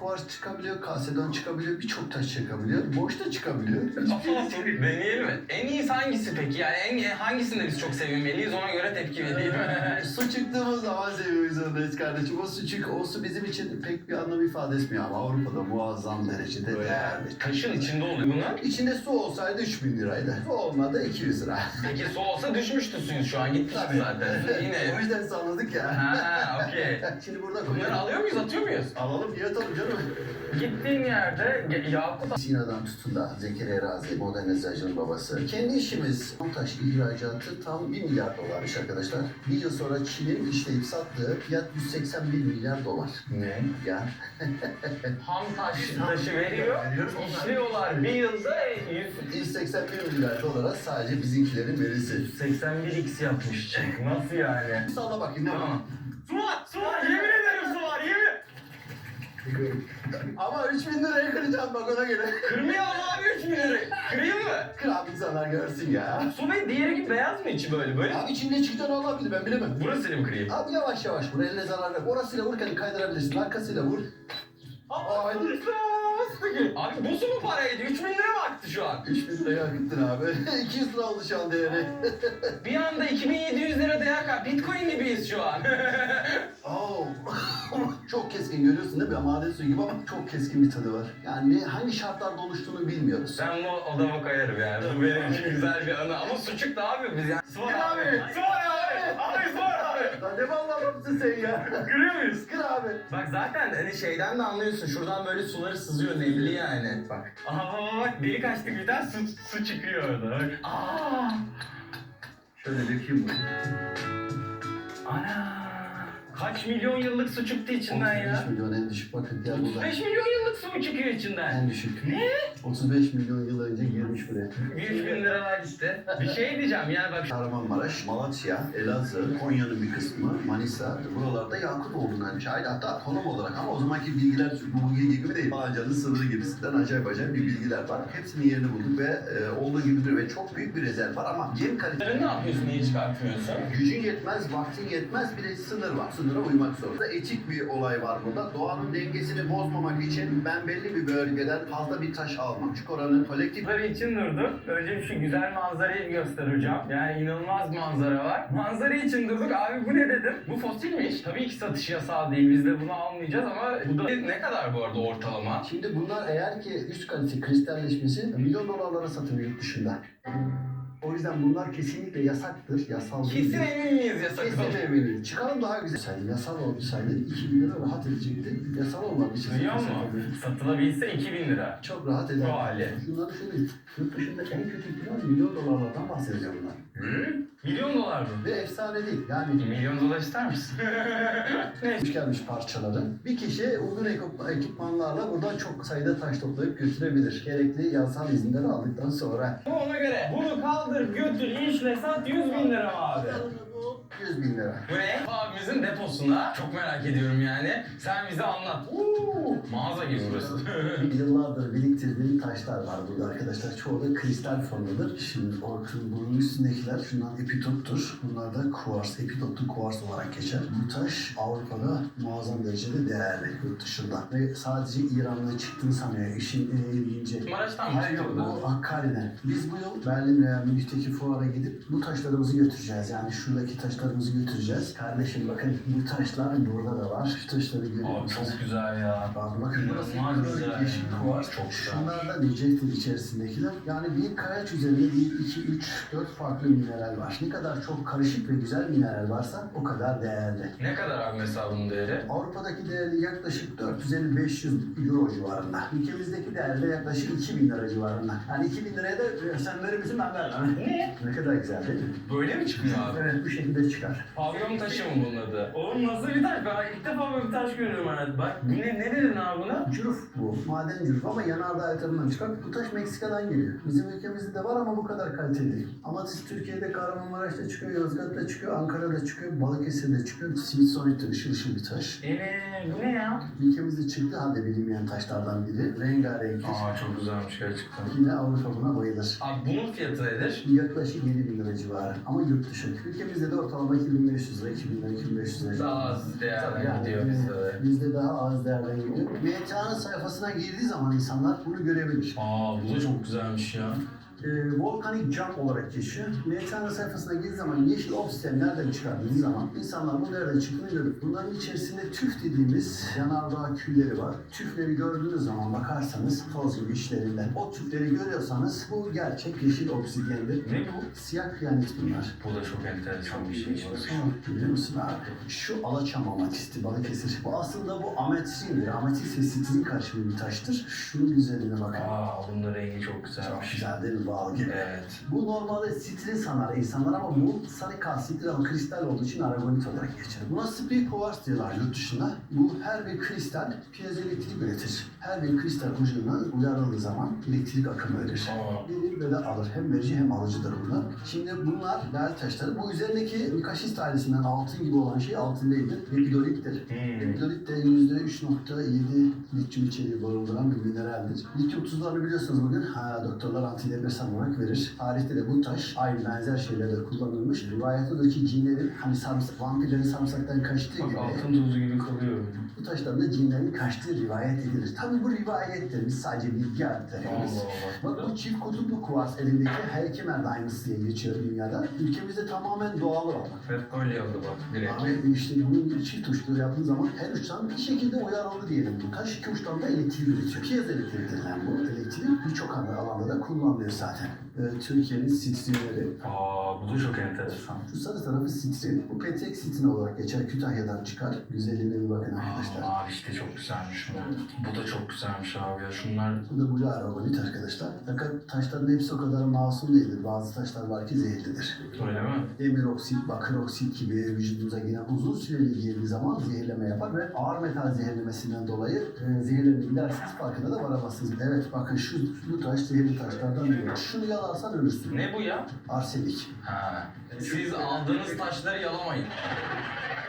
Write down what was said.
Kuvars çıkabiliyor, kasedon çıkabiliyor, birçok taş çıkabiliyor. Boş da çıkabiliyor. Hiçbirisi- Deneyelim mi? En iyisi hangisi peki? Yani en hangisini biz çok sevinmeliyiz ona göre tepki verelim. su çıktığımız zaman seviyoruz zorundayız kardeşim. O su çünkü o su bizim için pek bir anlam ifade etmiyor ama Avrupa'da muazzam derecede değerli. Taşın içinde oluyor bunlar. İçinde su olsaydı 3000 liraydı. Su olmadı 200 lira. Peki su olsa düşmüştü suyun şu an gitmişti zaten. Su o Yine. yüzden salladık ya. Ha, okey. Şimdi burada Bunları alıyor muyuz, atıyor muyuz? Alalım niye atalım canım? Gittiğin yerde Ya- Yakut Sina'dan tutun da Zekeriya Razi modernizasyonun babası. Kendi işimiz montaj ihracatı tam 1 milyar dolarmış arkadaşlar. Bir yıl sonra Çin'in işleyip sattığı fiyat 181 milyar dolar. Ne? Ya Ham taş, taşı veriyor. Veriyoruz. İşliyorlar. Bir yılda 181 milyar dolara sadece bizimkilerin verisi. 181x yapmış. Nasıl yani? Salla bakayım ne var? Tamam. Su var, su var. Yemin ederim su var, yemin. Ama 3000 liraya kıracağım bak ona göre. Kırmayalım abi 3 bin lirayı. Kırayım mı? Kır abi insanlar görsün ya. Su ve diğeri gibi beyaz mı içi böyle? Böyle Abi içinde çıkacağını olabilir ben bilemem. Burasını mı kırayım? Abi yavaş yavaş vur eline zarar ver. Orasıyla vururken kaydırabilirsin. Arkasıyla vur. Haydi. Abi bu su mu para ediyor? 3 bin lira mı aktı şu an? 3000 liraya akıttın abi. 200 lira oldu şu an değeri. Bir anda 2700 lira değer kay. Bitcoin gibiyiz şu an. Oo. çok keskin görüyorsun değil mi? Maden suyu gibi ama çok keskin bir tadı var. Yani hangi şartlarda oluştuğunu bilmiyoruz. ben bu odama koyarım yani. Bu benim için güzel bir anı. Ama su çıktı abi biz yani. Su var Gel abi. abi. Su var abi. Abi su var abi. Lan ne vallahi sen ya? Kırıyor muyuz? Kır abi. Bak zaten hani şeyden de anlıyorsun. Şuradan böyle suları sızıyor nemli yani. Bak. Aha bak bak delik açtık bir tane su, su çıkıyor orada. Bak. Aa! Şöyle dökeyim bunu. Ana! Kaç milyon yıllık su çıktı içinden ya? 35 milyon en düşük bakın gel burada. 35 milyon yıllık su mu çıkıyor içinden? En düşük. Ne? 35 milyon yıl önce girmiş buraya. 100 bin lira var işte. Bir şey diyeceğim yani bak. Kahramanmaraş, Malatya, Elazığ, Konya'nın bir kısmı, Manisa, buralarda yakut olduğundan şahit hatta konum olarak ama o zamanki bilgiler bu bilgi gibi değil. Bağcanın sınırı gibisinden acayip acayip bir bilgiler var. Hepsinin yerini bulduk ve e, olduğu gibidir ve çok büyük bir rezerv var ama gem kalitesi Ne yapıyorsun, niye çıkartmıyorsun? Gücün yetmez, vaktin yetmez bir de sınır var. Sınıra uymak zorunda. Etik bir olay var burada. Doğanın dengesini bozmamak için ben belli bir bölgeden fazla bir taş almam. Çünkü oranın kolektif Manzara için durduk. Önce şu güzel manzarayı göstereceğim. Yani inanılmaz manzara var. Manzara için durduk. Abi bu ne dedim? Bu fosilmiş. Tabii ki satış yasağı değil. Biz de bunu almayacağız ama bu da ne kadar bu arada ortalama? Şimdi bunlar eğer ki üst kalite kristalleşmesi milyon dolarlara satılıyor yurt dışında. O yüzden bunlar kesinlikle yasaktır. Yasal Kesin değildir. emin miyiz yasak Kesin olduğunu? eminiz. Çıkalım daha güzel. Sayın yasal olsaydı 2000 lira rahat edecekti. Yasal olmadığı için Duyuyor musun? satılıyor. Satılabilse 2000 lira. Çok rahat eder. Bu hali. Şunları şöyle yurt dışında en kötü ihtimal milyon dolarlardan bahsediyor bunlar. Hı? Milyon dolar mı? Ve efsane değil. Yani Milyon dolar ister misin? ne? Gelmiş parçaları. Bir kişi uygun ekip- ekipmanlarla buradan çok sayıda taş toplayıp götürebilir. Gerekli yasal izinleri aldıktan sonra. Ona göre bunu kaldır, götür, işle, sat 100 bin lira abi? 100 bin lira. Bu ne? Abimizin deposuna. Çok merak ediyorum yani. Sen bize anlat. Uuu, mağaza gibi burası. Yıllardır biriktirdiğim taşlar var burada arkadaşlar. Çoğu da kristal formludur. Şimdi Orkun bunun üstündekiler şunlar epitoptur. Bunlar da kuvars, epitoptur kuvars olarak geçer. Bu taş Avrupa'da muazzam derecede değerli yurt dışında. Ve sadece İran'da çıktığını sanıyor. İşin en ilginci. Maraş'tan mı Hayır yok bu Hakkari'den. Biz bu yıl Berlin veya Münih'teki fuara gidip bu taşlarımızı götüreceğiz. Yani şuradaki taşlarımızı götüreceğiz. Kardeşim bakın bu taşlar burada da var. Şu taşları görüyor Abi musunuz? çok güzel ya. Abi bakın burası kırmızı, güzel yeşil kuvars. Çok güzel. Şunlar da diyecektir içerisindekiler. Yani bir kayaç üzerinde bir, iki, üç, dört farklı mineral var. Ne kadar çok karışık ve güzel mineral varsa o kadar değerli. Ne kadar abi mesela bunun değeri? Avrupa'daki değeri yaklaşık 450-500 euro civarında. Ülkemizdeki değeri de yaklaşık 2000 lira civarında. Yani 2000 liraya da sen verir misin ben vermem. Ne? Ne kadar güzel değil mi? Böyle mi çıkıyor abi? Evet bu şekilde çıkar. Pavyon taşı mı bunun adı? Oğlum nasıl bir taş? Ben ilk defa böyle bir taş görüyorum hayatım. Bak bu ne, dedin abi buna? Cüruf bu. Maden cüruf ama yanardağ yatırımından çıkar. Bu taş Meksika'dan geliyor. Bizim ülkemizde de var ama bu kadar kaliteli değil. Ama siz Türkiye'de Kahramanmaraş'ta çıkıyor, Yozgat'ta çıkıyor, Ankara'da çıkıyor, Balıkesir'de çıkıyor. Smithsonian'da ışıl ışıl bir taş. Eee bu ne ya? Ülkemizde çıktı halde bilinmeyen taşlardan biri. Rengarenktir. Aa çok güzelmiş gerçekten. Yine Avrupa buna bayılır. Abi bunun fiyatı nedir? Yaklaşık 7 bin lira civarı. Ama yurt dışı. Ülkemizde de ortalama 2500 lira, 2000 lira, 2500 lira. Daha az Tabii değerden yani, gidiyor e, bizde de. Bizde daha az değerden gidiyor. MTA'nın sayfasına girdiği zaman insanlar bunu görebilir. Aa bu da çok güzelmiş ya. E, volkanik cam olarak geçiyor. MTA'nın sayfasına girdiği zaman yeşil obsidian nereden çıkar dediği zaman insanlar bu nereden çıktığını görür. Bunların içerisinde tüf dediğimiz yanardağ külleri var. Tüfleri gördüğünüz zaman bakarsanız toz gibi işlerinden. O tüfleri görüyorsanız bu gerçek yeşil obsidyendir. Ne bu? Siyah granit bunlar. Bu da çok enteresan bir şey. Aa, Biliyor musun abi? Şu alaçam amatisti, Balıkesir. Bu aslında bu ametridir. Ametist ve sitrin karşılığı bir taştır. Şunun güzelliğine bakın. Aa bunun rengi çok Çok güzelmiş. güzel değil mi? Bal gibi. Evet. Bu normalde sitrin sanar insanlar ama bu sarı kalsittir ama kristal olduğu için aragonit olarak geçer. Buna spray kuvars diyorlar yurt dışında. Bu her bir kristal piezoelektrik üretir. Her bir kristal ucundan uyarıldığı zaman elektrik akımı verir. Aa. Verir ve de alır. Hem verici hem alıcıdır bunlar. Şimdi bunlar değerli taşları. Bu üzerindeki Mikaşist ailesinden altın gibi olan şey altın değildir. Lepidolittir. Hmm. Lepidolит de %3.7 lityum içeriği barındıran bir mineraldir. Lityum tuzlarını biliyorsunuz bugün ha, doktorlar antidepresan olarak verir. Tarihte de bu taş aynı benzer şeylerde kullanılmış. Rivayetteki ki cinlerin hani sarımsak, vampirlerin sarımsaktan kaçtığı Bak gibi altın tozu gibi kalıyor. bu taşların da cinlerin kaçtığı rivayet edilir. Tabi bu rivayettir. Biz sadece bilgi aktarıyoruz. Bak bu çift kutuplu kuvars elindeki Herkimer Diamonds diye geçiyor dünyada. Ülkemizde tamamen doğal olan. Hep kolye aldı bak direkt. Abi işte bunun çift uçları yaptığı zaman her uçtan bir şekilde uyarıldı diyelim bu taş. iki uçtan da elektrik üretiyor. Piyaz elektriği denilen bu elektrik birçok alanda da kullanılıyor zaten. Ee, Türkiye'nin sitrinleri. Aa bu da çok enteresan. Şu sarı tarafı sitrin. Bu petek sitrin olarak geçer. Kütahya'dan çıkar. Güzelliğine bir bakın arkadaşlar. Aa, abi işte çok güzelmiş bu. Bu da çok güzelmiş abi ya. Şunlar Bu da blue aragonit arkadaşlar. Fakat taşların hepsi o kadar masum değildir. Bazı taşlar var ki zehirlidir. öyle mi? Demir oksit, bakır oksit gibi vücudumuza giren uzun süreli girdiği zaman zehirleme yapar ve ağır metal zehirlemesinden dolayı e, zehirlenme gidersiniz farkında da varamazsınız. Evet bakın şu bu taş zehirli taşlardan biri. Şunu yalarsan ölürsün. Ne bu ya? Arsenik. Ha. Siz aldığınız taşları yalamayın.